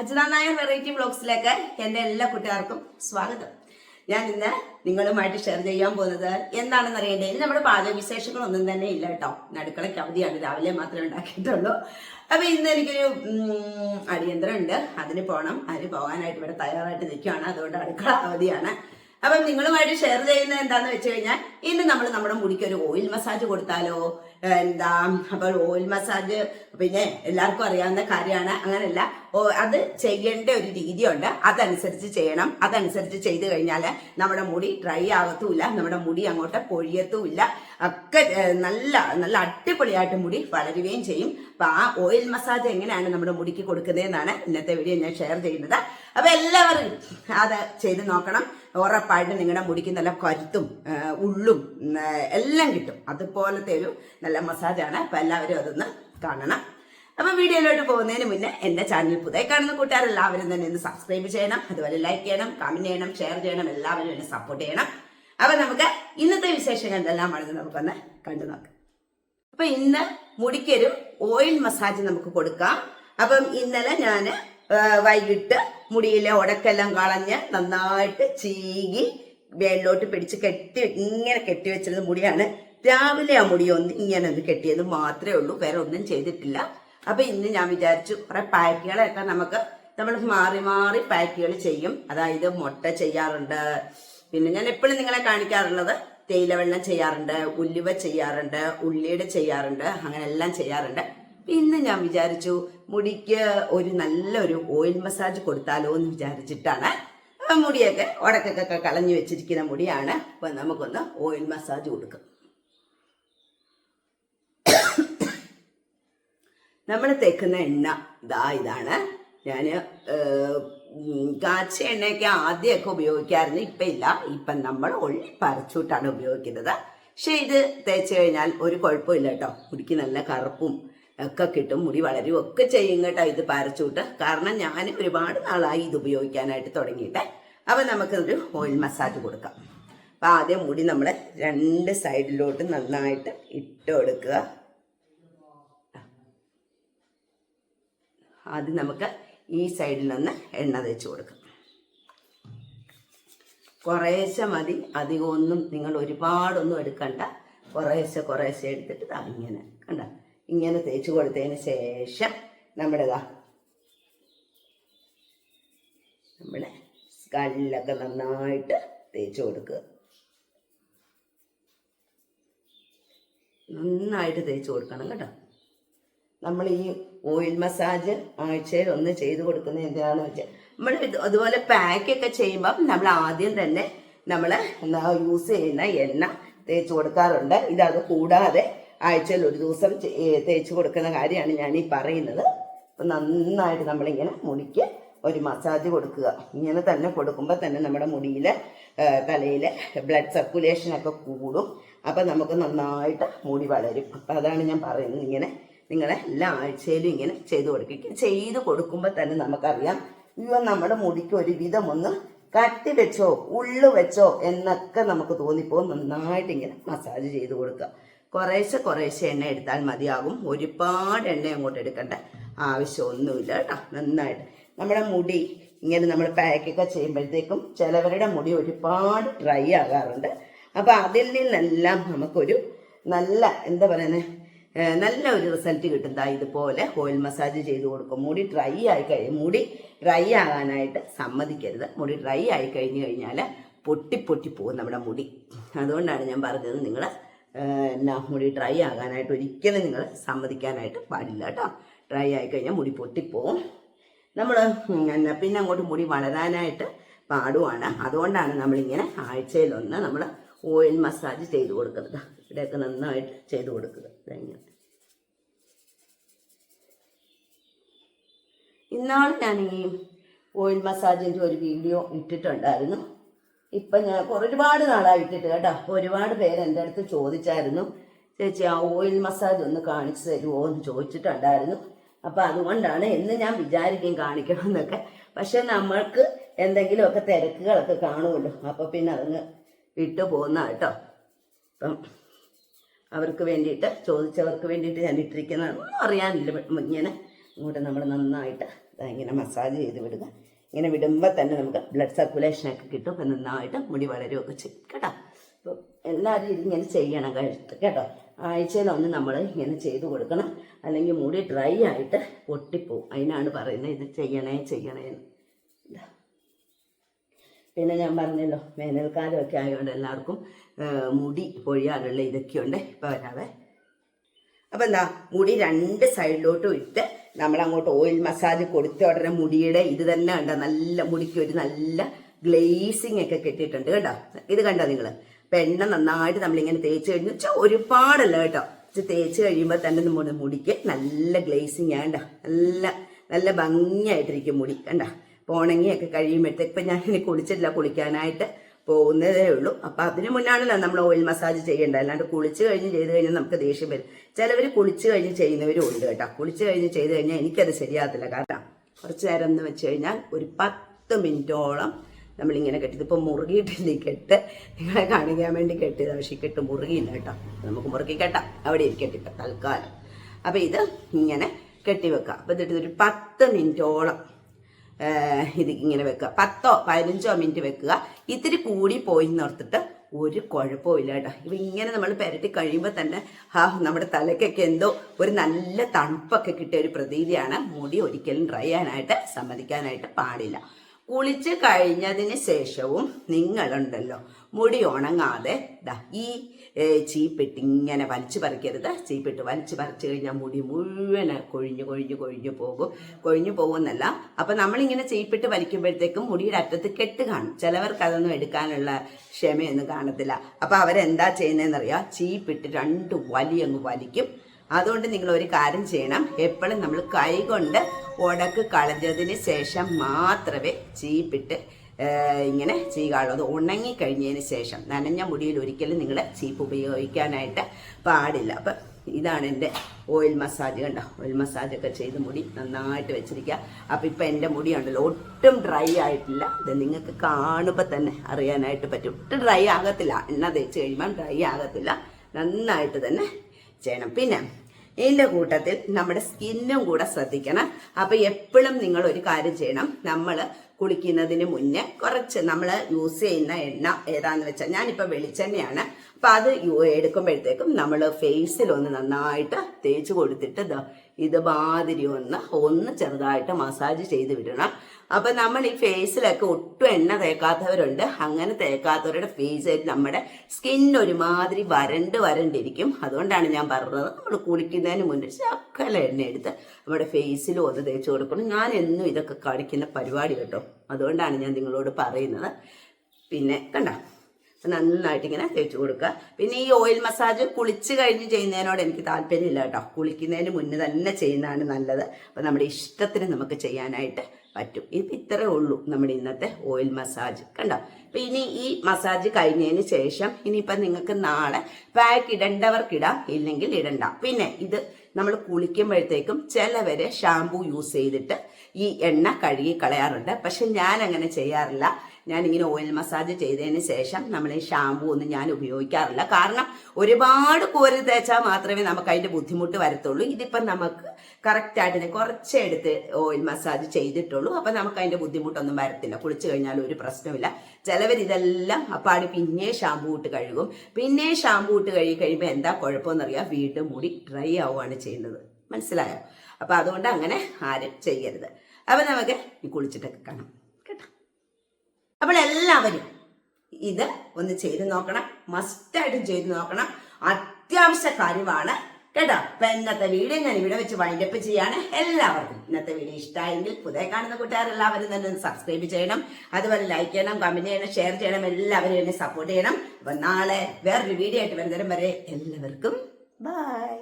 Ajitha Nair variety ബ്ലോഗ്സിലേക്ക് എന്റെ എല്ലാ കൂട്ടുകാർക്കും സ്വാഗതം. ഞാൻ ഇന്ന് നിങ്ങളുമായിട്ട് ഷെയർ ചെയ്യാൻ പോകുന്നത് എന്താണെന്ന് അറിയണ്ടേ? ഇന്ന് നമ്മുടെ പാചക വിശേഷങ്ങളൊന്നും തന്നെ ഇല്ല കേട്ടോ. നടുക്കളയ്ക്ക് അവധിയാണ്. രാവിലെ മാത്രമേ ഉണ്ടാക്കിയിട്ടുള്ളൂ. അപ്പൊ ഇന്ന് എനിക്കൊരു അടിയന്തരം ഉണ്ട് അതിന് പോകണം അതിന് പോകാനായിട്ട് ഇവിടെ തയ്യാറായിട്ട് നിൽക്കുകയാണ്. അതുകൊണ്ട് അടുക്കള അവധിയാണ്. അപ്പം നിങ്ങളുമായിട്ട് ഷെയർ ചെയ്യുന്നത് എന്താന്ന് വെച്ച് കഴിഞ്ഞാൽ ഇന്ന് നമ്മൾ നമ്മുടെ മുടിക്ക് ഒരു ഓയിൽ മസാജ് കൊടുത്താലോ എന്താ അപ്പോൾ ഓയിൽ മസാജ് പിന്നെ എല്ലാവർക്കും അറിയാവുന്ന കാര്യമാണ്. അങ്ങനെയല്ല അത് ചെയ്യേണ്ട ഒരു രീതിയുണ്ട്. അതനുസരിച്ച് ചെയ്യണം. അതനുസരിച്ച് ചെയ്തു കഴിഞ്ഞാൽ നമ്മുടെ മുടി ഡ്രൈ ആകത്തുമില്ല നമ്മുടെ മുടി അങ്ങോട്ട് പൊഴിയത്തുമില്ല ഒക്കെ നല്ല നല്ല അടിപൊളിയായിട്ട് മുടി വളരുകയും ചെയ്യും. അപ്പം ആ ഓയിൽ മസാജ് എങ്ങനെയാണ് നമ്മുടെ മുടിക്ക് കൊടുക്കുന്നതെന്നാണ് ഇന്നത്തെ വീഡിയോ ഞാൻ ഷെയർ ചെയ്യുന്നത്. അപ്പൊ എല്ലാവരും അത് ചെയ്ത് നോക്കണം. ഉറപ്പായിട്ടും നിങ്ങളുടെ മുടിക്ക് നല്ല കരുത്തും ഉള്ളും എല്ലാം കിട്ടും. അതുപോലത്തെ ഒരു നല്ല മസാജാണ് അപ്പൊ എല്ലാവരും അതൊന്ന് കാണണം. അപ്പൊ വീഡിയോയിലോട്ട് പോകുന്നതിന് മുന്നേ എന്റെ ചാനൽ പുതിയ കാണുന്ന കൂട്ടുകാരെല്ലാവരും തന്നെ ഒന്ന് സബ്സ്ക്രൈബ് ചെയ്യണം. അതുപോലെ ലൈക്ക് ചെയ്യണം കമന്റ് ചെയ്യണം ഷെയർ ചെയ്യണം. എല്ലാവരും എന്നെ സപ്പോർട്ട് ചെയ്യണം. അപ്പൊ നമുക്ക് ഇന്നത്തെ വിശേഷങ്ങൾ എന്തെല്ലാമാണെന്ന് നമുക്കൊന്ന് കണ്ടു നോക്കാം. അപ്പൊ ഇന്ന് മുടിക്കൊരു ഓയിൽ മസാജ് നമുക്ക് കൊടുക്കാം. അപ്പം ഇന്നലെ ഞാൻ വൈകിട്ട് മുടിയിലെ ഉടക്കെല്ലാം കളഞ്ഞ് നന്നായിട്ട് ചീകി വേളിലോട്ട് പിടിച്ച് കെട്ടി ഇങ്ങനെ കെട്ടി വെച്ചിരുന്ന മുടിയാണ്. രാവിലെ ആ മുടി ഒന്ന് ഇങ്ങനെ ഒന്ന് കെട്ടിയത് മാത്രമേ ഉള്ളൂ. വേറെ ഒന്നും ചെയ്തിട്ടില്ല. അപ്പൊ ഇന്ന് ഞാൻ വിചാരിച്ചു കുറെ പാക്കുകളൊക്കെ നമുക്ക് നമ്മൾ മാറി മാറി പാക്കുകൾ ചെയ്യും. അതായത് മുട്ട ചെയ്യാറുണ്ട്. പിന്നെ ഞാൻ എപ്പോഴും നിങ്ങളെ കാണിക്കാറുള്ളത് തേയില വെള്ളം ചെയ്യാറുണ്ട് ഉല്ലുവ ചെയ്യാറുണ്ട് ഉള്ളിയുടെ ചെയ്യാറുണ്ട് അങ്ങനെ എല്ലാം ചെയ്യാറുണ്ട്. ഇന്ന് ഞാൻ വിചാരിച്ചു മുടിക്ക് ഒരു നല്ലൊരു ഓയിൽ മസാജ് കൊടുത്താലോ എന്ന് വിചാരിച്ചിട്ടാണ്. മുടിയൊക്കെ ഉടക്കൊക്കെ കളഞ്ഞു വെച്ചിരിക്കുന്ന മുടിയാണ്. അപ്പൊ നമുക്കൊന്ന് ഓയിൽ മസാജ് കൊടുക്കാം. നമ്മൾ തേക്കുന്ന എണ്ണ ഇതാ ഇതാണ്. ഞാൻ കാച്ച എണ്ണയൊക്കെ ആദ്യമൊക്കെ ഉപയോഗിക്കാറുണ്ട്. ഇപ്പം ഇല്ല. ഇപ്പം നമ്മൾ ഉള്ളി പറച്ചൂട്ടാണ് ഉപയോഗിക്കുന്നത്. പക്ഷെ ഇത് തേച്ച് കഴിഞ്ഞാൽ ഒരു കുഴപ്പമില്ല കേട്ടോ. മുടിക്ക് നല്ല കറുപ്പും ഒക്കെ കിട്ടും മുടി വളരും ഒക്കെ ചെയ്യും കേട്ടോ ഇത് പാരച്ചൂട്ട്. കാരണം ഞാൻ ഒരുപാട് നാളായി ഇത് ഉപയോഗിക്കാനായിട്ട് തുടങ്ങിയിട്ട്. അപ്പം നമുക്കൊരു ഓയിൽ മസാജ് കൊടുക്കാം. അപ്പം ആദ്യം മുടി നമ്മൾ രണ്ട് സൈഡിലോട്ട് നന്നായിട്ട് ഇട്ട് കൊടുക്കുക. ആദ്യം നമുക്ക് ഈ സൈഡിൽ നിന്ന് എണ്ണ തേച്ച് കൊടുക്കാം. കുറേശ്ശെ മതി. അധികമൊന്നും നിങ്ങൾ ഒരുപാടൊന്നും എടുക്കണ്ട. കുറേശ്ശെ കുറേശ്ശെ എടുത്തിട്ട് അങ്ങനെ കണ്ട? ഇങ്ങനെ തേച്ച് കൊടുത്തതിന് ശേഷം നമ്മുടെ ഇതാ നമ്മുടെ കല്ലൊക്കെ നന്നായിട്ട് തേച്ച് കൊടുക്കുക. നന്നായിട്ട് തേച്ച് കൊടുക്കണം കേട്ടോ. നമ്മൾ ഈ ഓയിൽ മസാജ് ആഴ്ചയിൽ ഒന്ന് ചെയ്ത് കൊടുക്കുന്ന എന്തിനാണെന്ന് വെച്ചാൽ നമ്മൾ അതുപോലെ പാക്കൊക്കെ ചെയ്യുമ്പം നമ്മൾ ആദ്യം തന്നെ നമ്മൾ യൂസ് ചെയ്യുന്ന എണ്ണ തേച്ച് കൊടുക്കാറുണ്ട്. ഇതത് കൂടാതെ ആഴ്ചയിൽ ഒരു ദിവസം തേച്ച് കൊടുക്കുന്ന കാര്യമാണ് ഞാൻ ഈ പറയുന്നത്. അപ്പം നന്നായിട്ട് നമ്മളിങ്ങനെ മുടിക്ക് ഒരു മസാജ് കൊടുക്കുക. ഇങ്ങനെ തന്നെ കൊടുക്കുമ്പോൾ തന്നെ നമ്മുടെ മുടിയിൽ തലയിൽ ബ്ലഡ് സർക്കുലേഷനൊക്കെ കൂടും. അപ്പം നമുക്ക് നന്നായിട്ട് മുടി വളരും. അപ്പം അതാണ് ഞാൻ പറയുന്നത്. ഇങ്ങനെ നിങ്ങൾ എല്ലാ ആഴ്ചയിലും ഇങ്ങനെ ചെയ്തു കൊടുക്കുക. ചെയ്ത് കൊടുക്കുമ്പോൾ തന്നെ നമുക്കറിയാം ഇവ നമ്മുടെ മുടിക്ക് ഒരു വിധം ഒന്ന് കട്ടി വെച്ചോ ഉള്ളു വെച്ചോ എന്നൊക്കെ നമുക്ക് തോന്നിപ്പോൾ നന്നായിട്ട് ഇങ്ങനെ മസാജ് ചെയ്ത് കൊടുക്കുക. കുറേശ്ശെ കുറേശ്ശെ എണ്ണ എടുത്താൽ മതിയാകും. ഒരുപാട് എണ്ണ അങ്ങോട്ട് എടുക്കേണ്ട. ആവശ്യമൊന്നുമില്ല കേട്ടോ. നന്നായിട്ട്. നമ്മുടെ മുടി ഇങ്ങനെ നമ്മൾ പാക്കൊക്കെ ചെയ്യുമ്പോഴത്തേക്കും ചിലവരുടെ മുടി ഒരുപാട് ഡ്രൈ ആകാറുണ്ട്. അപ്പോൾ അതിൽ നിന്നെല്ലാം നമുക്കൊരു നല്ല എന്താ പറയുന്നത് നല്ല ഒരു റിസൾട്ട് കിട്ടുന്ന ഇതുപോലെ ഓയിൽ മസാജ് ചെയ്ത് കൊടുക്കും. മുടി ഡ്രൈ ആയി കഴിയും മുടി ഡ്രൈ ആകാനായിട്ട് സമ്മതിക്കരുത്. മുടി ഡ്രൈ ആയി കഴിഞ്ഞു കഴിഞ്ഞാൽ പൊട്ടി പൊട്ടി പോകും നമ്മുടെ മുടി. അതുകൊണ്ടാണ് ഞാൻ പറഞ്ഞത് നിങ്ങൾ എന്നാ മുടി ഡ്രൈ ആകാനായിട്ട് ഒരിക്കലും നിങ്ങൾ സമ്മതിക്കാനായിട്ട് പാടില്ല കേട്ടോ. ഡ്രൈ ആയി കഴിഞ്ഞാൽ മുടി പൊട്ടിപ്പോവും. നമ്മൾ എന്നാ പിന്നെ അങ്ങോട്ട് മുടി വളരാനായിട്ട് പാടുവാണ്. അതുകൊണ്ടാണ് നമ്മളിങ്ങനെ ആഴ്ചയിലൊന്ന് നമ്മൾ ഓയിൽ മസാജ് ചെയ്ത് കൊടുക്കുന്നത്. ഇവിടെയൊക്കെ നന്നായിട്ട് ചെയ്ത് കൊടുക്കുക. ഇങ്ങനെ. ഇന്നാൾ ഞാൻ ഈ ഓയിൽ മസാജിന്റെ ഒരു വീഡിയോ ഇട്ടിട്ടുണ്ടായിരുന്നു. ഇപ്പം ഞാൻ ഒരുപാട് നാളായിട്ടിട്ട് കേട്ടോ. ഒരുപാട് പേര് എന്റെ അടുത്ത് ചോദിച്ചായിരുന്നു ചേച്ചി ആ ഓയിൽ മസാജ് ഒന്ന് കാണിച്ചു തരുമോ എന്ന് ചോദിച്ചിട്ടുണ്ടായിരുന്നു. അപ്പം അതുകൊണ്ടാണ് എന്ന് ഞാൻ വിചാരിക്കും കാണിക്കണമെന്നൊക്കെ. പക്ഷെ നമ്മൾക്ക് എന്തെങ്കിലുമൊക്കെ തിരക്കുകളൊക്കെ കാണുമല്ലോ. അപ്പോൾ പിന്നെ അതങ്ങ് വിട്ടു പോകുന്ന കേട്ടോ. അപ്പം അവർക്ക് വേണ്ടിയിട്ട് ചോദിച്ചവർക്ക് വേണ്ടിയിട്ട് ഞാൻ ഇട്ടിരിക്കുന്ന അറിയാനില്ല ഇങ്ങനെ ഇങ്ങോട്ട് നമ്മൾ നന്നായിട്ട് ഇങ്ങനെ മസാജ് ചെയ്ത് വിടുക. ഇങ്ങനെ വിടുമ്പോൾ തന്നെ നമുക്ക് ബ്ലഡ് സർക്കുലേഷൻ സർക്കുലേഷനൊക്കെ കിട്ടും നന്നായിട്ട് മുടി വളരുകയൊക്കെ ചെയ്യും കേട്ടോ? അപ്പം എല്ലാവരും ഇതിങ്ങനെ ചെയ്യണം കഴുത്ത് കേട്ടോ? ആഴ്ചയിലൊന്ന് നമ്മൾ ഇങ്ങനെ ചെയ്ത് കൊടുക്കണം. അല്ലെങ്കിൽ മുടി ഡ്രൈ ആയിട്ട് പൊട്ടിപ്പോവും. അതിനാണ് പറയുന്നത് ഇത് ചെയ്യണേ ചെയ്യണേ പിന്നെ ഞാൻ പറഞ്ഞല്ലോ വേനൽക്കാലമൊക്കെ ആയതുകൊണ്ട് എല്ലാവർക്കും മുടി പൊഴിയാനുള്ള ഇതൊക്കെയുണ്ട്. ഇപ്പോൾ വരാവേ. അപ്പം എന്താ മുടി രണ്ട് സൈഡിലോട്ടും ഇട്ട് നമ്മൾ അങ്ങോട്ട് ഓയിൽ മസാജ് കൊടുത്ത ഉടനെ മുടിയുടെ ഇത് തന്നെ കണ്ട? നല്ല മുടിക്ക് ഒരു നല്ല ഗ്ലേസിങ് ഒക്കെ കെട്ടിയിട്ടുണ്ട് കേട്ടോ. ഇത് കണ്ടോ നിങ്ങൾ പെണ്ണ നന്നായിട്ട് നമ്മളിങ്ങനെ തേച്ച് കഴിഞ്ഞു വെച്ചാൽ ഒരുപാടല്ല കേട്ടോ. തേച്ച് കഴിയുമ്പോൾ തന്നെ നമ്മുടെ മുടിക്ക് നല്ല ഗ്ലേസിങ് ആണ്ട നല്ല നല്ല ഭംഗിയായിട്ടിരിക്കും മുടി കണ്ട? പോണങ്ങിയൊക്കെ കഴിയുമ്പോഴത്തേക്ക് ഇപ്പം ഞാൻ ഇനി കുളിച്ചിട്ടില്ല കുളിക്കാനായിട്ട് പോകുന്നതേ ഉള്ളൂ. അപ്പം അതിന് മുന്നാണല്ലോ നമ്മൾ ഓയിൽ മസാജ് ചെയ്യേണ്ടത്. അല്ലാണ്ട് കുളിച്ച് കഴിഞ്ഞ് ചെയ്ത് കഴിഞ്ഞാൽ നമുക്ക് ദേഷ്യം വരും. ചിലവർ കുളിച്ച് കഴിഞ്ഞ് ചെയ്യുന്നവരും ഉണ്ട് കേട്ടോ. കുളിച്ച് കഴിഞ്ഞ് ചെയ്ത് കഴിഞ്ഞാൽ എനിക്കത് ശരിയാകത്തില്ല. കാരണം കുറച്ച് നേരം എന്ന് വെച്ച് കഴിഞ്ഞാൽ ഒരു പത്ത് മിനിറ്റോളം നമ്മളിങ്ങനെ കെട്ടി. ഇതിപ്പോൾ മുറുകിയിട്ടില്ല? കെട്ട്. നിങ്ങളെ കാണിക്കാൻ വേണ്ടി കെട്ടിയത്. പക്ഷേ ഈ കെട്ട് മുറുകിയില്ല കേട്ടോ. നമുക്ക് മുറുക്കി കെട്ടാം അവിടെ ഇരിക്കട്ടെ ഇപ്പം തൽക്കാലം. അപ്പം ഇത് ഇങ്ങനെ കെട്ടി വെക്കാം. അപ്പം ഇതിട്ട് ഒരു പത്ത് മിനിറ്റോളം ഇത് ഇങ്ങനെ വെക്കുക. പത്തോ പതിനഞ്ചോ മിനിറ്റ് വെക്കുക. ഇത്തിരി കൂടി പോയി നിർത്തിട്ട് ഒരു കുഴപ്പമില്ല കേട്ടോ. ഇപ്പം ഇങ്ങനെ നമ്മൾ പെരട്ടി കഴിയുമ്പോൾ തന്നെ ആ നമ്മുടെ തലയ്ക്കൊക്കെ എന്തോ ഒരു നല്ല തണുപ്പൊക്കെ കിട്ടിയ ഒരു പ്രതീതിയാണ്. മുടി ഒരിക്കലും ഡ്രൈ ആയിട്ട് സമ്മതിക്കാനായിട്ട് പാടില്ല. കുളിച്ച് കഴിഞ്ഞതിന് ശേഷവും നിങ്ങളുണ്ടല്ലോ. മുടി ഉണങ്ങാതെ ഈ ചീപ്പിട്ട് ഇങ്ങനെ വലിച്ചു പറിക്കരുത്. ചീപ്പിട്ട് വലിച്ചു പറിച്ചു കഴിഞ്ഞാൽ മുടി മുഴുവൻ കൊഴിഞ്ഞു കൊഴിഞ്ഞു കൊഴിഞ്ഞു പോകും. കൊഴിഞ്ഞു പോകുന്നല്ല അപ്പൊ നമ്മളിങ്ങനെ ചീപ്പിട്ട് വലിക്കുമ്പോഴത്തേക്കും മുടിയുടെ അറ്റത്ത് കെട്ട് കാണും. ചിലവർക്ക് അതൊന്നും എടുക്കാനുള്ള ക്ഷമയൊന്നും കാണത്തില്ല. അപ്പൊ അവരെന്താ ചെയ്യുന്നതെന്നറിയാം ചീപ്പിട്ട് രണ്ട് വലി അങ്ങ് വലിക്കും. അതുകൊണ്ട് നിങ്ങൾ ഒരു കാര്യം ചെയ്യണം. എപ്പോഴും നമ്മൾ കൈകൊണ്ട് ഉടക്ക് കളഞ്ഞതിന് ശേഷം മാത്രമേ ചീപ്പിട്ട് ഇങ്ങനെ ചെയ്യുകയുള്ളൂ അത് ഉണങ്ങി കഴിഞ്ഞതിന് ശേഷം നനഞ്ഞ മുടിയിൽ ഒരിക്കലും നിങ്ങൾ ചീപ്പ് ഉപയോഗിക്കാനായിട്ട് പാടില്ല. അപ്പം ഇതാണ് എന്റെ ഓയിൽ മസാജ് കണ്ടോ? ഓയിൽ മസാജൊക്കെ ചെയ്ത് മുടി നന്നായിട്ട് വെച്ചിരിക്കുക. അപ്പം ഇപ്പം എന്റെ മുടി ഉണ്ടല്ലോ ഒട്ടും ഡ്രൈ ആയിട്ടില്ല. ഇത് നിങ്ങൾക്ക് കാണുമ്പോൾ തന്നെ അറിയാനായിട്ട് പറ്റും. ഒട്ടും ഡ്രൈ ആകത്തില്ല. എണ്ണ തേച്ച് കഴിയുമ്പം ഡ്രൈ ആകത്തില്ല. നന്നായിട്ട് തന്നെ ചെയ്യണം. പിന്നെ ഇതിന്റെ കൂട്ടത്തിൽ നമ്മുടെ സ്കിന്നും കൂടെ ശ്രദ്ധിക്കണം. അപ്പൊ എപ്പോഴും നിങ്ങൾ ഒരു കാര്യം ചെയ്യണം. നമ്മൾ കുളിക്കുന്നതിന് മുന്നേ കുറച്ച് നമ്മൾ യൂസ് ചെയ്യുന്ന എണ്ണ ഏതാന്ന് വെച്ചാൽ ഞാനിപ്പോ വെളിച്ചെണ്ണയാണ് അപ്പൊ അത് എടുക്കുമ്പോഴത്തേക്കും നമ്മൾ ഫേസിൽ ഒന്ന് നന്നായിട്ട് തേച്ച് കൊടുത്തിട്ട് ഇത് മാതിരി ഒന്ന് ഒന്ന് ചെറുതായിട്ട് മസാജ് ചെയ്ത് വിടണം. അപ്പൊ നമ്മൾ ഈ ഫേസിലൊക്കെ ഒട്ടും എണ്ണ തേക്കാത്തവരുണ്ട്. അങ്ങനെ തേക്കാത്തവരുടെ ഫേസിൽ നമ്മുടെ സ്കിൻ ഒരുമാതിരി വരണ്ട് വരണ്ടിരിക്കും. അതുകൊണ്ടാണ് ഞാൻ പറഞ്ഞത് നമ്മൾ കുളിക്കുന്നതിന് മുന്നേ ശക്കല എണ്ണ എടുത്ത് നമ്മുടെ ഫേസിലും ഒന്ന് തേച്ച് കൊടുക്കണം. ഞാൻ എന്നും ഇതൊക്കെ കാണിക്കുന്ന പരിപാടി കേട്ടോ. അതുകൊണ്ടാണ് ഞാൻ നിങ്ങളോട് പറയുന്നത്. പിന്നെ കണ്ട? നന്നായിട്ട് ഇങ്ങനെ തേച്ച് കൊടുക്കുക. പിന്നെ ഈ ഓയിൽ മസാജ് കുളിച്ച് കഴിഞ്ഞ് ചെയ്യുന്നതിനോട് എനിക്ക് താല്പര്യമില്ല കേട്ടോ. കുളിക്കുന്നതിന് മുന്നേ തന്നെ ചെയ്യുന്നതാണ് നല്ലത്. അപ്പം നമ്മുടെ ഇഷ്ടത്തിന് നമുക്ക് ചെയ്യാനായിട്ട് പറ്റും. ഇത് ഇത്രേ ഉള്ളൂ നമ്മുടെ ഇന്നത്തെ ഓയിൽ മസാജ് കണ്ടോ? അപ്പം ഇനി ഈ മസാജ് കഴിഞ്ഞതിന് ശേഷം ഇനിയിപ്പം നിങ്ങൾക്ക് നാളെ പാക്ക് ഇടേണ്ടവർക്കിടാം. ഇല്ലെങ്കിൽ ഇടണ്ട. പിന്നെ ഇത് നമ്മൾ കുളിക്കുമ്പോഴത്തേക്കും ചിലവര് ഷാമ്പു യൂസ് ചെയ്തിട്ട് ഈ എണ്ണ കഴുകി കളയാറുണ്ട്. പക്ഷെ ഞാൻ അങ്ങനെ ചെയ്യാറില്ല. ഞാൻ ഇങ്ങനെ ഓയിൽ മസാജ് ചെയ്തതിന് ശേഷം നമ്മൾ ഈ ഷാമ്പു ഒന്നും ഞാൻ ഉപയോഗിക്കാറില്ല. കാരണം ഒരുപാട് കോരി തേച്ചാൽ മാത്രമേ നമുക്ക് അതിന്റെ ബുദ്ധിമുട്ട് വരത്തുള്ളൂ. ഇതിപ്പം നമുക്ക് കറക്റ്റ് ആയിട്ട് ഞാൻ കുറച്ചെടുത്ത് ഓയിൽ മസാജ് ചെയ്തിട്ടുള്ളൂ. അപ്പം നമുക്ക് അതിന്റെ ബുദ്ധിമുട്ടൊന്നും വരത്തില്ല. കുളിച്ചു കഴിഞ്ഞാൽ ഒരു പ്രശ്നമില്ല ചിലവർ ഇതെല്ലാം അപ്പാട് പിന്നെ ഷാമ്പൂ ഇട്ട് കഴുകും. പിന്നെ ഷാമ്പൂ ഇട്ട് കഴുകി കഴിയുമ്പോൾ എന്താ കുഴപ്പമെന്നറിയാം? വീണ്ടും മുടി ഡ്രൈ ആവുകയാണ് ചെയ്യുന്നത്. മനസ്സിലായോ? അപ്പം അതുകൊണ്ട് അങ്ങനെ ആരും ചെയ്യരുത്. അപ്പം നമുക്ക് കുളിച്ചിട്ടൊക്കെ കാണാം. കേട്ടോ? അപ്പോൾ എല്ലാവരും ഇത് ഒന്ന് ചെയ്ത് നോക്കണം. മസ്റ്റായിട്ടും ചെയ്ത് നോക്കണം. അത്യാവശ്യ കാര്യമാണ്. കേട്ടോ? അപ്പൊ ഇന്നത്തെ വീഡിയോ ഞാൻ ഇവിടെ വെച്ച് വൈൻഡപ്പ് ചെയ്യാണ്. എല്ലാവർക്കും ഇന്നത്തെ വീഡിയോ ഇഷ്ടമായെങ്കിൽ പുതിയ കാണുന്ന കൂട്ടുകാർ എല്ലാവരും തന്നെ സബ്സ്ക്രൈബ് ചെയ്യണം. അതുപോലെ ലൈക്ക് ചെയ്യണം കമന്റ് ചെയ്യണം ഷെയർ ചെയ്യണം. എല്ലാവരും എന്നെ സപ്പോർട്ട് ചെയ്യണം. അപ്പൊ നാളെ വേറൊരു വീഡിയോ ആയിട്ട് വരുന്നേരം വരെ എല്ലാവർക്കും ബൈ